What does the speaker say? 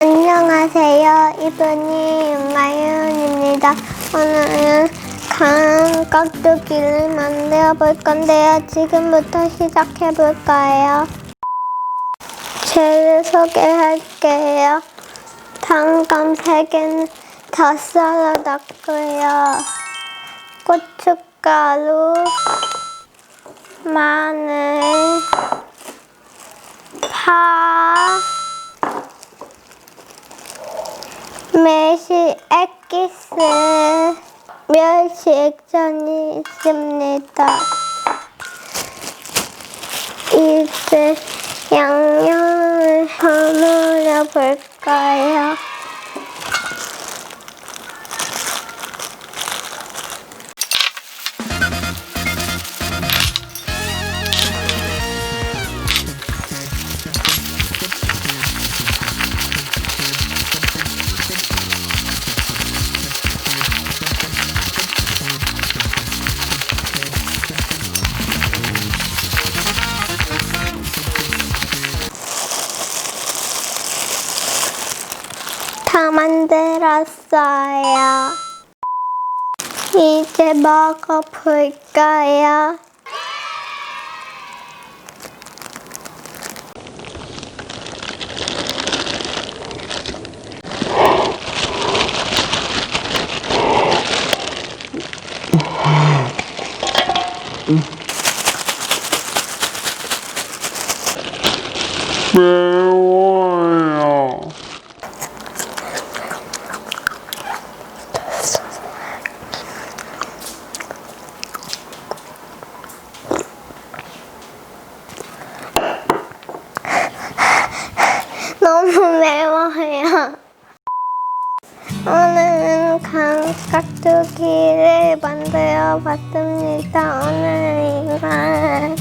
안녕하세요. 이분이 마윤입니다. 오늘은 강 깍두기를 만들어 볼 건데요. 지금부터 시작해 볼까요? 재료 소개할게요. 당감 3개는 다 썰어놨고요. 고춧가루, 마늘, 파, 매실 액기스, 멸치 액젓이 있습니다. 이제 양념을 버무려 볼까요? 다 만들었어요. 이제 먹어볼까요? 매워요. 너무 매워요. 오늘은 강깍두기를 만들어 봤습니다. 오늘은 이만.